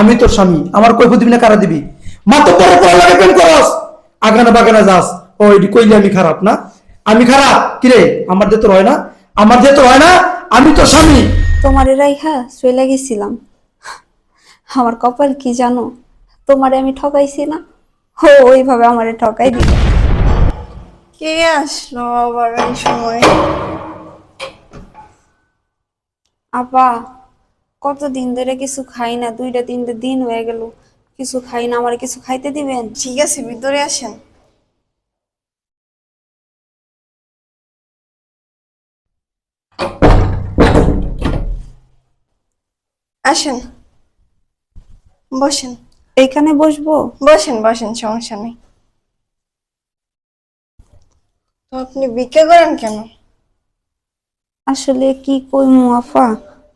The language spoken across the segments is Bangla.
আমি তোর স্বামী আমার কৈফত দিবি না কারা দিবি? মাত্র পরে প্রেম করস। আগানা বাগানা যাস। ও এটি কইলে আমি খারাপ না? আমি খারাপ? কিরে? আমার যে তোর হয় না? আমার যে তোর হয় না? আমি তোর স্বামী। তোমারে রাইখা চলে গেছিলাম। আমার কপাল কি জানো? তোমারে আমি ঠকাইছি না। হো ওইভাবে আমারে ঠকাই দিল। কে আসলো আবার এই সময়? আপা কতদিন ধরে কিছু খাই না দুইটা তিনটা দিন হয়ে গেল। কিছু খাই না আমার কিছু খাইতে দিবেন? ঠিক আছে ভিতরে আসেন। আসেন। বসেন। এইখানে বসবো? বসেন বসেন সমস্যা নেই। তো আপনি ভিক্ষা করেন কেন? আসলে কি কইমু আপা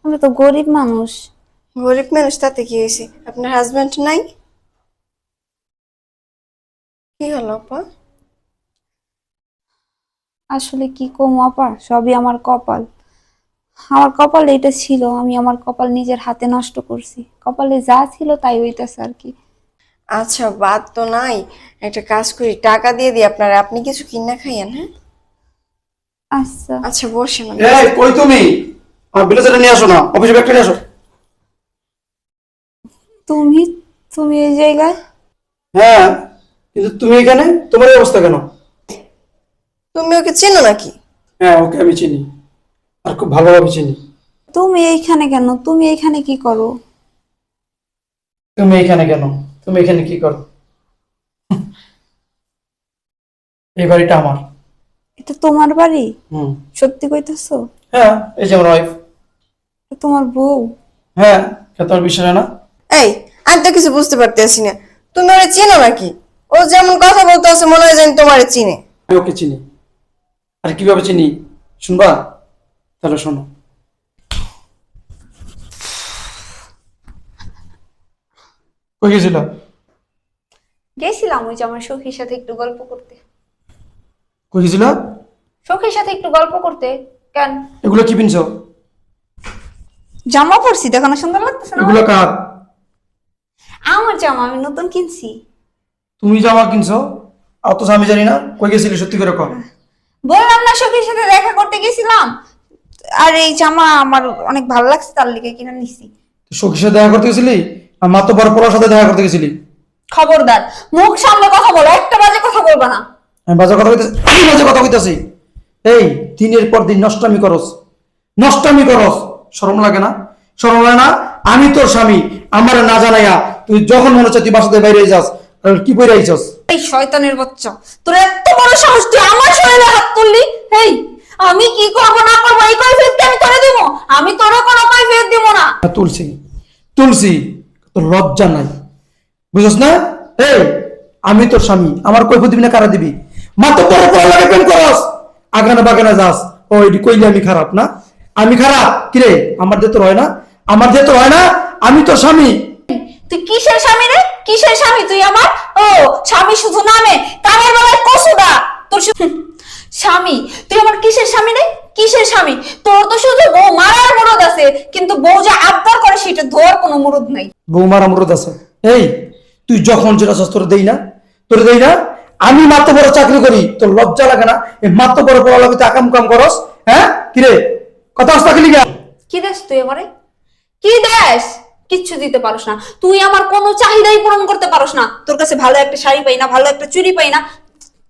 আমরা তো গরিব মানুষ। গরিব মানুষ তাতে কি হয়েছে? আপনার হাজবেন্ড নাই? কি হলো আপা? আসলে কি কম আপা? সবই আমার কপাল। আমার কপাল এটা ছিল আমি আমার কপাল নিজের হাতে নষ্ট করছি। কপালে যা ছিল তাই হইতেছে আর কি। আচ্ছা বাদ তো নাই। একটা কাজ করি টাকা দিয়ে দিই আপনার। আপনি কিছু কিনা খাইয়েন হ্যাঁ? আচ্ছা। আচ্ছা বসেন। এই কই তুমি? আমার নিয়ে আসো না অফিসে ব্যাগটা নিয়ে আসো। তুমি তুমি এই জায়গায়? হ্যাঁ কিন্তু তুমি এখানে তোমার এই অবস্থা কেন? তুমি ওকে চেনো নাকি? হ্যাঁ ওকে আমি চিনি আর খুব ভালোভাবে চিনি। তুমি এইখানে কেন? তুমি এইখানে কি করো? তুমি এখানে কেন? তুমি এখানে কি করো? এই বাড়িটা আমার। এটা তোমার বাড়ি? হুম। সত্যি কইতেছো? হ্যাঁ এই যে আমার ওয়াইফ তোমার বউ। হ্যাঁ কে তোমার বিশ্বাস হয় না এই আমি তো কিছু বুঝতে পারতেছি না। তুমি ওরে চেনো নাকি? ও যেমন কথা বলতে আছে মনে হয় যেন তোমারে চিনে। আমি ওকে চিনি। আর কীভাবে চিনি? শুনবা? তাহলে শোনো। কই গেছিল? গেছিলাম ওই যে আমার সখীর সাথে একটু গল্প করতে। কই গেছিল? সখীর সাথে একটু গল্প করতে কেন? এগুলো কি পিনছো? জামা পরছি দেখো না সুন্দর লাগতেছে না? এগুলো কার? আমার জামা আমি নতুন কিনছি। তুমি জামা কিনছো? অত আমি জানি না কই গেছিলি সত্যি করে কর বললাম না সখীর সাথে দেখা করতে গেছিলাম। আর এই জামা আমার অনেক ভালো লাগছে তার লিগে কিনে নিছি। সখীর সাথে দেখা করতে গেছিলি? আর মাত্র বড় পড়ার সাথে দেখা করতে গেছিলি? খবরদার মুখ সামনে কথা বলো একটা বাজে কথা বলবা না। আমি বাজে কথা কইতেছি আমি বাজে কথা কইতাছি? এই দিনের পর দিন নষ্টামি করস নষ্টামি করস। শরম লাগে না? শরম লাগে না? আমি তোর স্বামী আমার না জানাইয়া তুই যখন মনে হচ্ছে তুই বাসাতে বাইরে যাস কি বইরে আইছস? এই শয়তানের বাচ্চা তোর এত বড় সাহস তুই আমার শরীরে হাত তুললি? এই আমি কি করব না করব এই কৈফিয়ত কি আমি তোরে দিব? আমি তোরে কোনো কৈফিয়ত দিব না। তুলসী তুলসী তোর লজ্জা নাই। বুঝছ না? এই আমি তোর স্বামী আমার কৈফত দিবি না কারা দিবি? মাত্র পরে পড়া লাগে প্রেম করস। আগানা বাগানা যাস। ও কইলে আমি খারাপ না? আমি খারাপ? কিরে? আমার যে হয় না? আমার যে হয় না? আমি তো স্বামী। তুই কিসের স্বামী রে? কিসের স্বামী তুই আমার? ও স্বামী শুধু নামে কানের বেলায় কসুদা। তোর স্বামী তুই আমার কিসের স্বামী রে? কিসের স্বামী? তোর তো শুধু বউ মারার মুরদ আছে কিন্তু বউ যা আবদার করে সেটা ধোয়ার কোনো মুরদ নাই। বৌমার আমরত আছে। এই তুই যখন যেটা চাস তোর দেই না। তোর দেই না। আমি মাত্র বড় চাকরি করি তোর লজ্জা লাগে না। এই মাত্র বড় পড়া লাগে তুই আকাম কাম করস হ্যাঁ? কিরে? চাহিদাই পূরণ করতে না। তোর কাছে ভালো একটা শাড়ি পাই না, ভালো একটা চুরি পাই না।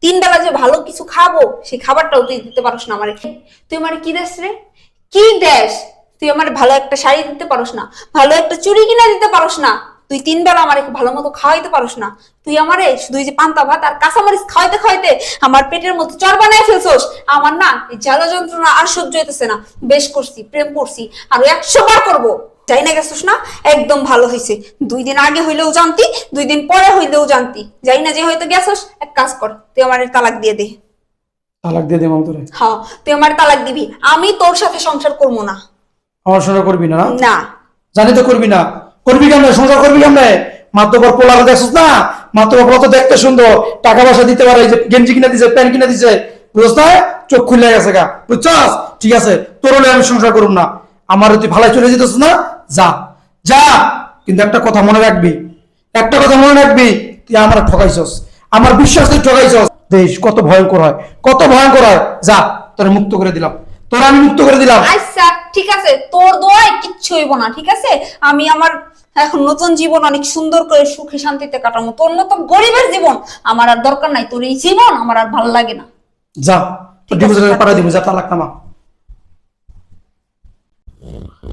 তিন যে ভালো কিছু খাব, সেই খাবারটাও তুই দিতে পারস না তুই কি রে? কি তুই আমার ভালো একটা শাড়ি দিতে না। ভালো একটা চুরি কিনা দিতে পারস না। তুই তিন বেলা আমারে ভালো মতো খাওয়াইতে পারস না। তুই আমারে শুধু যে পান্তা ভাত আর কাঁচামরিচ খাওয়াইতে খাওয়াইতে আমার পেটের মধ্যে চর বানায় ফেলছোস। আমার না এই জ্বালা যন্ত্রণা আর সহ্য হইতেছে না। বেশ করছি প্রেম করছি আরও একশো বার করব। যাই না গেছিস না? একদম ভালো হয়েছে দুই দিন আগে হইলেও জানতি দুই দিন পরে হইলেও জানতি। যাই না যে হয়তো গেছস এক কাজ কর তুই আমার তালাক দিয়ে দে। তালাক দিয়ে দে মাম তোরে? হ্যাঁ তুই আমার তালাক দিবি। আমি তোর সাথে সংসার করব না। আমার সঙ্গে করবি না? না। জানি তো করবি না। করবি কেমনে? সংসার করবি কেমনে? মাত্রপর পোলাকে দেখছিস না? পোলা তো দেখতে সুন্দর। টাকা পয়সা দিতে পারে যে গেঞ্জি কিনা দিছে, প্যান্ট কিনা দিছে। বুঝছ না? চোখ খুলে গেছে গা। বুঝছস? ঠিক আছে, তোর আমি সংসার করুম না। আমার তুই ভালাই চলে যেতেছিস না? যা। যা। কিন্তু একটা কথা মনে রাখবি। একটা কথা মনে রাখবি, তুই আমার ঠকাইছস। আমার বিশ্বাস তুই ঠকাইছস। দেশ কত ভয়ঙ্কর হয়। কত ভয়ঙ্কর হয়। যা, তোরা মুক্ত করে দিলাম। তোর আমি মুক্ত করে দিলাম। আচ্ছা ঠিক আছে। তোর দোয়ায় কিচ্ছু হইব না, ঠিক আছে? আমি আমার এখন নতুন জীবন অনেক সুন্দর করে সুখে শান্তিতে কাটাবো। তোর মতো গরিবের জীবন আমার আর দরকার নাই। তোর এই জীবন আমার আর ভালো লাগে না। যা তোর ঠিক আছে, ডিভোর্স পাঠিয়ে পাঠা দিব যা তালাক নামা।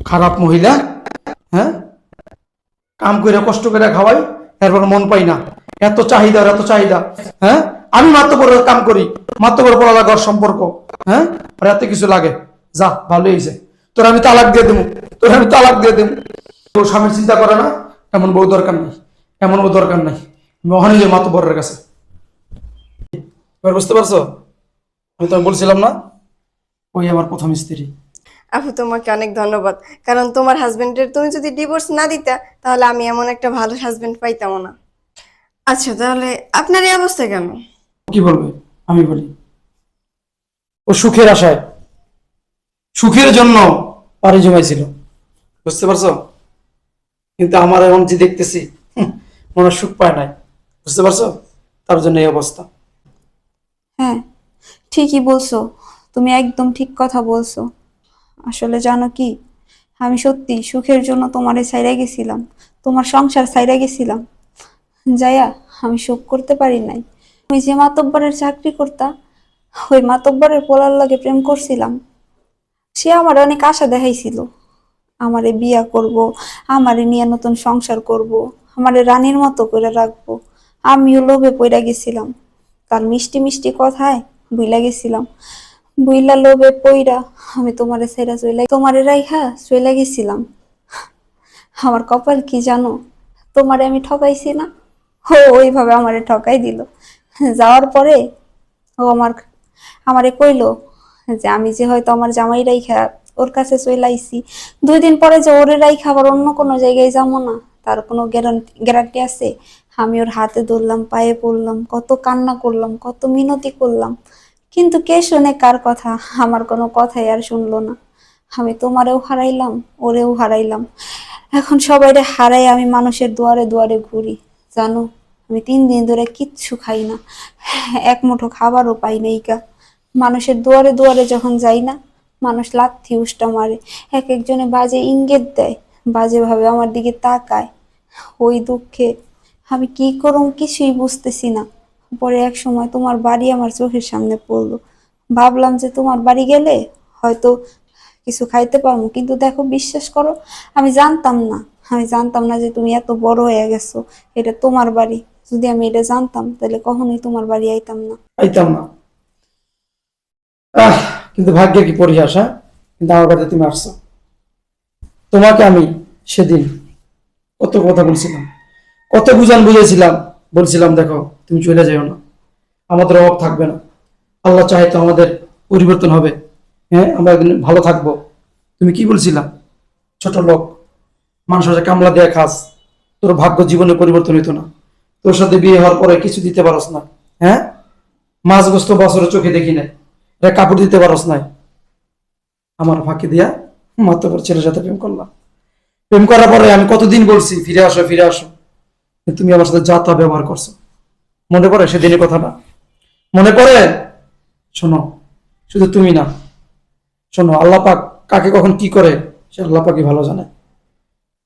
খারাপ মহিলা হ্যাঁ? কাম করে কষ্ট করে খাওয়াই এরপর মন পাই না। এত চাহিদা এত চাহিদা হ্যাঁ? আমি মাত্র বড় কাম করি মাত্র বড় পড়া ঘর সম্পর্ক হ্যাঁ? আর এত কিছু লাগে। যা ভালো হয়েছে তোর আমি তালাক দিয়ে দেবো তোর আমি তালাক দিয়ে দেবো। তোর স্বামীর চিন্তা করে না? এমন বউ দরকার নাই। এমন বউ দরকার নাই। মহানি যে মাত্র বড়ের কাছে। এবার বুঝতে পারছ? আমি তোমায় বলছিলাম না ওই আমার প্রথম স্ত্রী। আপু তোমাকে অনেক ধন্যবাদ। কারণ তোমার হাজবেন্ডের তুমি যদি ডিভোর্স না দিতা তাহলে আমি এমন একটা ভালো হাজবেন্ড পাইতাম না। আচ্ছা তাহলে আপনার এই অবস্থা কেন? কি বলবে? আমি বলি। ও সুখের আশায়। সুখের জন্য পাড়ি জমাইছিল। বুঝতে পারছ? কিন্তু আমার এখন যে দেখতেছি মনে সুখ পায় নাই। বুঝতে পারছ? তার জন্য এই অবস্থা। হ্যাঁ ঠিকই বলছো। তুমি একদম ঠিক কথা বলছো। আসলে জানো কি, আমি সত্যি সুখের জন্য তোমারে ছাইরা গেছিলাম, তোমার সংসার ছাইরা গেছিলাম। যাইয়া আমি সুখ করতে পারি নাই। ওই যে মাতব্বরের চাকরি করতা, ওই মাতব্বরের পোলার লগে প্রেম করছিলাম। সে আমার অনেক আশা দেখাইছিল। আমারে বিয়া করব, আমারে নিয়ে নতুন সংসার করব, আমারে রানীর মতো করে রাখব। আমিও লোভে পইরা গেছিলাম। তার মিষ্টি মিষ্টি কথায় বুইলা গেছিলাম। বুইলা লোভে পইরা আমি তোমারে সেরা চইলা, তোমারে রাইখা চইলা গেছিলাম। আমার কপাল কি জানো? তোমারে আমি ঠকাইছি না। ও ওইভাবে আমারে ঠকাই দিল। যাওয়ার পরে ও আমার, আমারে কইলো যে আমি যে হয়তো আমার জামাই রাইখা ওর কাছে চইলাইছি দুই দিন পরে যে ওরে রাইখা আবার অন্য কোনো জায়গায় যাব না, তার কোনো গ্যারান্টি গ্যারান্টি আছে? আমি ওর হাতে ধরলাম, পায়ে পড়লাম, কত কান্না করলাম, কত মিনতি করলাম। কিন্তু কে শুনে কার কথা? আমার কোনো কথাই আর শুনলো না। আমি তোমারেও হারাইলাম, ওরেও হারাইলাম। এখন সবাইরে হারাই আমি মানুষের দুয়ারে দুয়ারে ঘুরি। জানো, আমি তিন দিন ধরে কিচ্ছু খাই না। এক মুঠো খাবারও পাই নাই কা মানুষের দুয়ারে দুয়ারে যখন যাই না মানুষ লাথি, উষ্টা মারে। এক একজনে বাজে ইঙ্গিত দেয়, বাজে ভাবে আমার দিকে তাকায়। ওই দুঃখে আমি কি করুম কিছুই বুঝতেছি না। পরে এক সময় তোমার বাড়ি আমার চোখের সামনে পড়ল। ভাবলাম যে তোমার বাড়ি গেলে হয়তো কিছু খাইতে পারব, কিন্তু দেখো বিশ্বাস করো, আমি জানতাম না। আমি জানতাম না যে তুমি এত বড় হয়ে গেছো, এটা তোমার বাড়ি। যদি আমি এটা জানতাম, তাহলে কখনোই তোমার বাড়ি আইতাম না। পাইতাম না। কিন্তু ভাগ্যের কি পরিহাস? কিন্তু আমার কাছে তুমি আসছো। তোমাকে আমি সেদিন কত কথা বলছিলাম, কত বুঝান বুঝেছিলাম। বলছিলাম, দেখো, তুমি চলে যাও না। আমাদের অভাব থাকবে না। আল্লাহ চাহে তো আমাদের পরিবর্তন হবে। হ্যাঁ আমরা একদিন ভালো থাকব। তুমি কি বলছিলাম ছোট লোক, মানুষের সাথে কামলা দেয়া খাস। তোর ভাগ্য জীবনে পরিবর্তন হইতো না। তোর সাথে বিয়ে হওয়ার পরে কিছু দিতে পারস না। হ্যাঁ? মাছ গোস্ত বছরে চোখে দেখি নাই। এটা কাপড় দিতে পারস নাই। আমার ফাঁকি দিয়া মাত্র ছেলের সাথে প্রেম করলাম। প্রেম করার পরে আমি কতদিন বলছি, ফিরে আসো ফিরে আসো। তুমি আমার সাথে যা তা ব্যবহার করছ। মনে পড়ে সেদিনের কথাটা? মনে পড়ে? শোনো, শুধু তুমি না। শোনো, আল্লাহ পাক কাকে কখন কি করে, সে আল্লাহ পাকই ভালো জানে।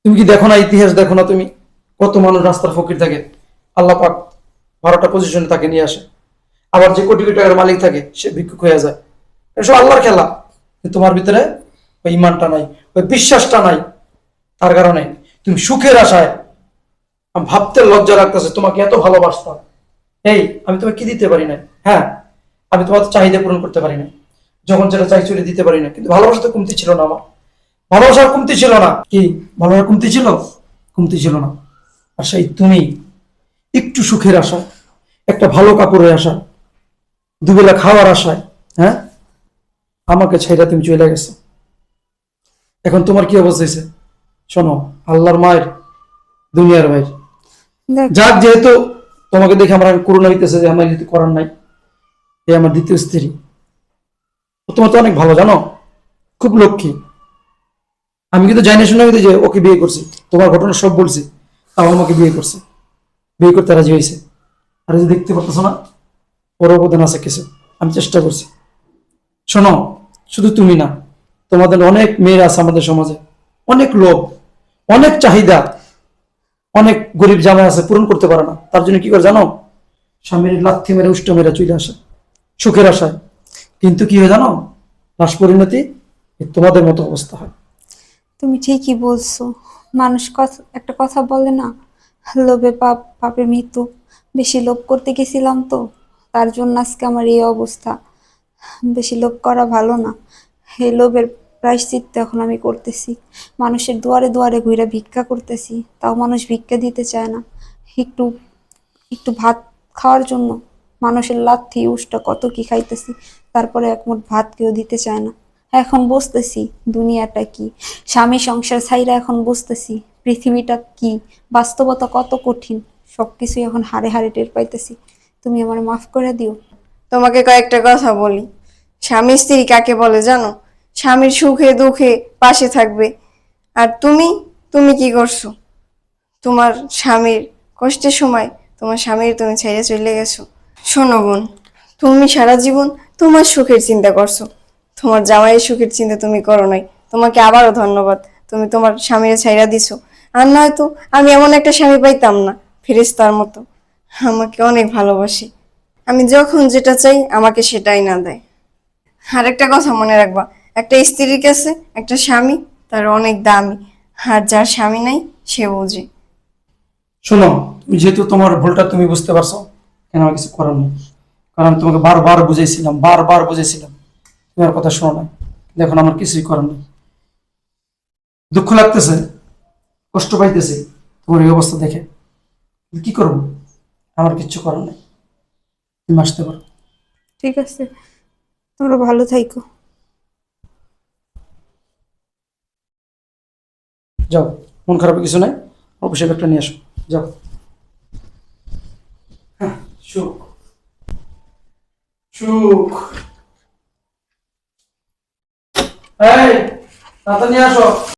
তুমি কি দেখো না, ইতিহাস দেখো না তুমি? কত মানুষ রাস্তার ফকির থাকে। আল্লাহ পাক বারোটা পজিশনে তাকে নিয়ে আসে। আবার যে কোটি কোটি টাকার মালিক থাকে, সে ভিক্ষুক হয়ে যায়। এসব আল্লাহর খেলা। তোমার ভিতরে ওই ইমানটা নাই, ওই বিশ্বাসটা নাই, তার কারণে তুমি সুখের আশায় ভাবতে লজ্জা লাগতেছে, তোমাকে এত ভালোবাসতাম। এই, আমি তোমাকে কি দিতে পারি না হ্যাঁ আমি তোমার চাহিদা পূরণ করতে পারি না যখন যেটা চাই চলে দিতে পারি না কিন্তু ভালোবাসা তো কমতি ছিল না আমার। ভালোবাসার কমতি ছিল না। কি? ভালোবাসার কমতি ছিল? কমতি ছিল না। আর সেই তুমি একটু সুখের আশা একটা ভালো কাপড়ের আশা দুবেলা খাওয়ার আশায় হ্যাঁ? আমাকে ছেড়ে তুমি চলে গেছো। এখন তোমার কি অবস্থা হয়েছে শোনো আল্লাহর মায়ের দুনিয়ার ভাই দেখ। যাক যেহেতু তোমাকে দেখে আমার করোনা হইতেছে যে আমার যেহেতু করার নাই এই আমার দ্বিতীয় স্ত্রী। তোমার তো অনেক ভালো জানো? খুব লক্ষ্মী। আমি কিন্তু জানি শুনে যে ওকে বিয়ে করছি তোমার ঘটনা সব বলছি তাও আমাকে বিয়ে করছে। বিয়ে করতে রাজি হয়েছে আর যদি দেখতে পারতেছো না ওর অবদান আছে কিছু। আমি চেষ্টা করছি। শোনো, শুধু তুমি না, তোমাদের অনেক মেয়েরা আছে আমাদের সমাজে। অনেক লোক অনেক চাহিদা, অনেক গরিব জামাই আছে, পূরণ করতে পারে না। তার জন্য কি করে জানো? স্বামীর লাথি মেরে, উষ্ট মেরে চলে আসে, সুখের আশায়। কিন্তু কি হয় জানো? লাশ পরিণতি তোমাদের মতো অবস্থা হয়। তুমি ঠিকই বলছো। মানুষ একটা কথা বলে না, লোভে পাপ পাপের মৃত্যু। বেশি লোভ করতে গেছিলাম তো। তার জন্য আজকে আমার এই অবস্থা। বেশি লোভ করা ভালো না। এই লোভের প্রায়শ্চিত্ত এখন আমি করতেছি। মানুষের দুয়ারে দুয়ারে ঘুরে ভিক্ষা করতেছি, তাও মানুষ ভিক্ষা দিতে চায় না। একটু একটু ভাত খাওয়ার জন্য মানুষের লাথি, উষ্টা কত কি খাইতেছি, তারপরে এক মুঠ ভাত কেউ দিতে চায় না। এখন বুঝতেছি দুনিয়াটা কি। স্বামী সংসার ছাইরা এখন বুঝতেছি পৃথিবীটা কি। বাস্তবতা কত কঠিন। সবকিছুই এখন হারে হারে টের পাইতেছি। তুমি আমার মাফ করে দিও। তোমাকে কয়েকটা কথা বলি। স্বামী স্ত্রী কাকে বলে জানো? স্বামীর সুখে দুঃখে পাশে থাকবে। আর তুমি তুমি কি করছ? তোমার স্বামীর কষ্টের সময় তোমার স্বামীর তুমি ছেড়ে চলে গেছো। শোনো বোন, তুমি সারা জীবন তোমার সুখের চিন্তা করছ। তোমার জামাইয়ের সুখের চিন্তা তুমি করো নাই। তোমাকে আবারও ধন্যবাদ। তুমি তোমার স্বামীর ছাইরা দিছো। আর নয়তো আমি এমন একটা স্বামী পাইতাম না ফিরিস্তার মতো। আমাকে অনেক ভালোবাসি। আমি যখন যেটা চাই, আমাকে সেটাই না দেয়। আর একটা কথা মনে রাখবা, একটা স্ত্রীর কাছে একটা স্বামী, তার অনেক দামি। আর যার স্বামী নাই, সে বুঝে। শোনো, তুমি যেহেতু তোমার ভুলটা তুমি বুঝতে পারছ, কেন আমার কিছু করার নেই? কারণ তোমাকে বারবার বুঝেছিলাম বারবার বুঝাইছিলাম। তুমি আমার কথা শোনো না। এখন আমার কিছুই করার নেই। দুঃখ লাগতেছে, কষ্ট পাইতেছি, তোমার এই অবস্থা দেখে। কি করব? আমার কিচ্ছু করার নেই। তুমি আসতে পারো। ঠিক আছে। তোমরা ভালো থাইকো। যাও মন খারাপ কিছু নাই। অবশ্যই একটা নিয়ে আসো। যাও। হ্যাঁ, সুখ। সুখ। এই তাড়াতাড়ি নিয়ে আসো।